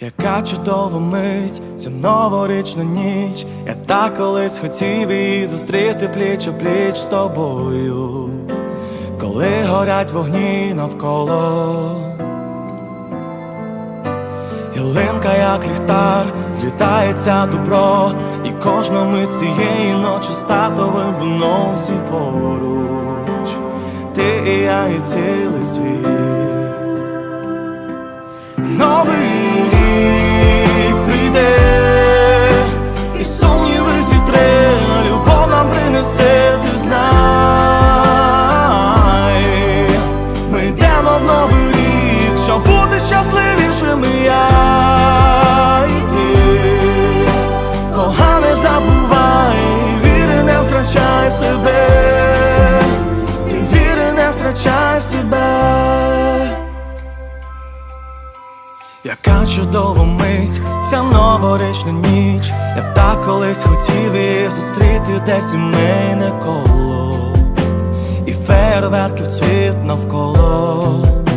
Яка чудова мить, ця новорічна ніч. Я так колись хотів її зустріти пліч пліч з тобою, коли горять вогні навколо. Ялинка, як ліхтар, злітається добро, і кожну мить цієї ночі з татовим вином всі поруч. Ти і я, і цілий світ. Новий рік, щоб бути щасливішими я і ти. Погане забувай, віри не втрачай себе, ти віри не втрачай себе. Яка чудова мить, ця новорічна ніч. Я так колись хотів її зустріти десь сімейне коло, і фейерверків цвіт навколо.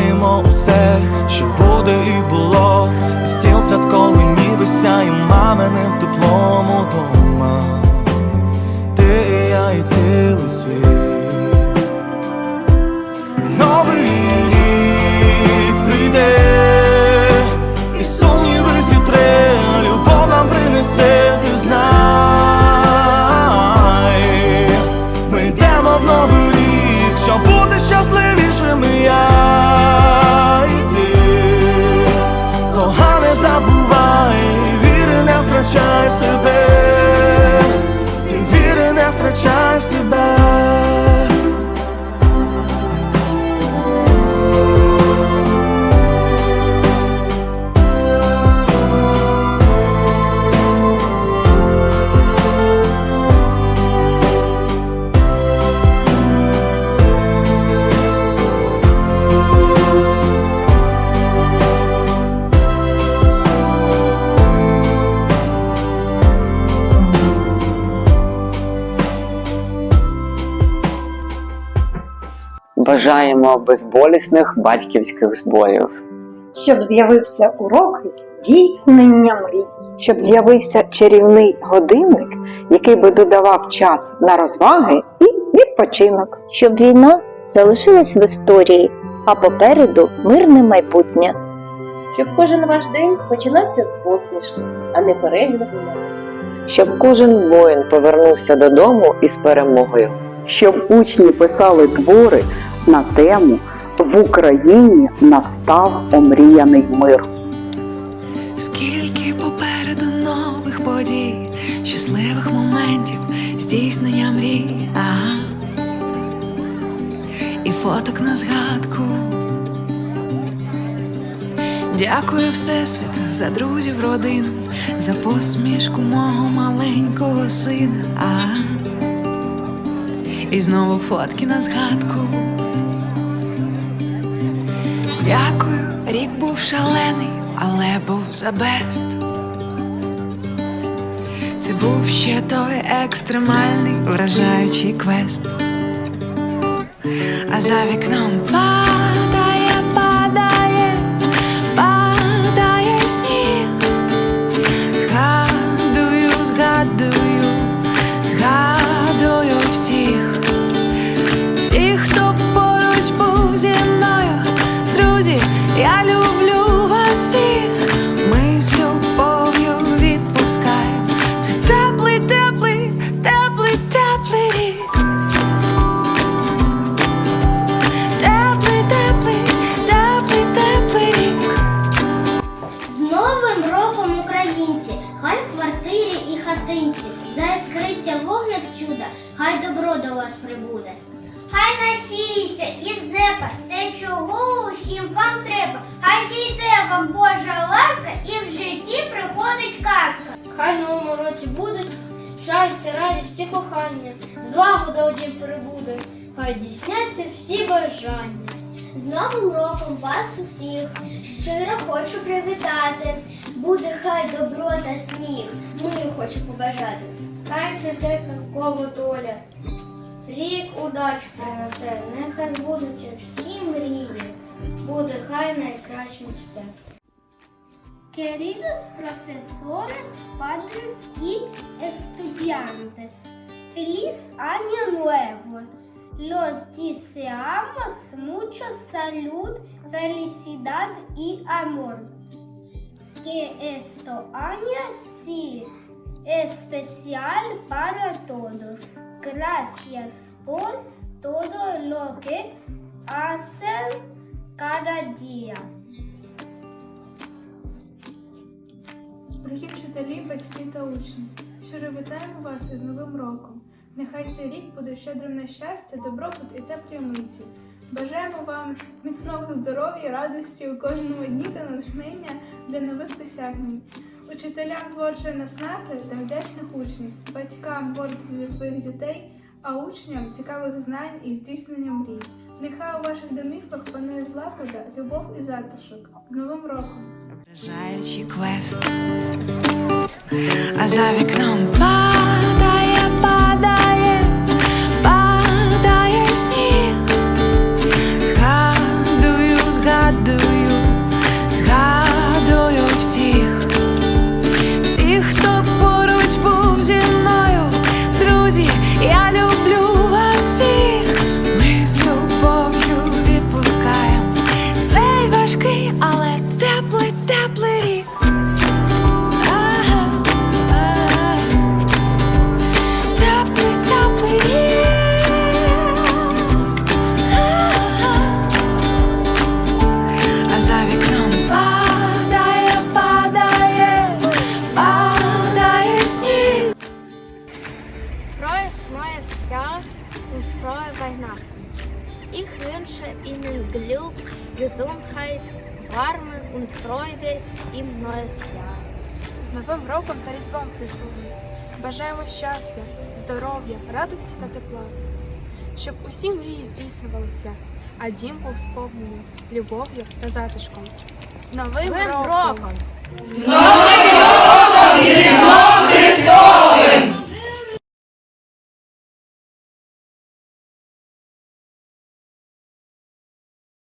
Згадаємо усе, що буде і було, і стіл святковий ніби сяє маминим теплом удома. Ти і я, і цілий світ. Бажаємо безболісних батьківських зборів, щоб з'явився урок здійснення мрій. щоб з'явився чарівний годинник, який би додавав час на розваги і відпочинок. щоб війна залишилась в історії, а попереду мирне майбутнє. щоб кожен ваш день починався з посмішки, а не перегляду щоб кожен воїн повернувся додому із перемогою. щоб учні писали твори на тему В Україні настав омріяний мир. Скільки попереду нових подій, щасливих моментів, здійснення мрій, ага. і фоток на згадку. Дякую Всесвіту за друзів, родину, за посмішку мого маленького сина. Ага. І знову фотки на згадку. Дякую, рік був шалений, але був за бест. Це був ще той екстремальний, вражаючий квест. А за вікном Хай насіється із неба те, чого усім вам треба. Хай зійде вам Божа ласка і в житті приходить казка. Хай в новому році будуть щастя, радість і кохання, злагода у дім прибуде, хай дійсняться всі бажання. З Новим роком вас усіх щиро хочу привітати. Буде хай добро та сміх, миру хочу побажати. Хай цвіте казкова доля, удачу принесе, нехай збудуться всі мрії. Буде хай бажаю найкращого все. Queridos profesores, padres y estudiantes, feliz año nuevo. Los deseamos mucha salud, felicidad y amor. Que este año sea especial para todos. Gracias Por todo lo que hacen cada día. Дорогі вчителі, батьки та учні, щиро вітаємо вас із Новим роком. Нехай цей рік буде щедрим на щастя, добробут і теплі миті. Бажаємо вам міцного здоров'я, радості у кожному дні та натхнення для нових досягнень. Учителям творчої наснаги та вдячних учнів, батькам гордості за своїх дітей, а учням цікавих знань і здійснення мрій. Нехай у ваших домівках панує злагода, любов і затишок. З Новим роком! Квест. А за вікном und Freude im neues Jahr. З Новим роком та Різдвом Христовим бажаємо щастя, здоров'я, радості та тепла, щоб усі мрії здійснювалися, а дім був сповнений любов'ю та затишком. З Новим роком! Христом!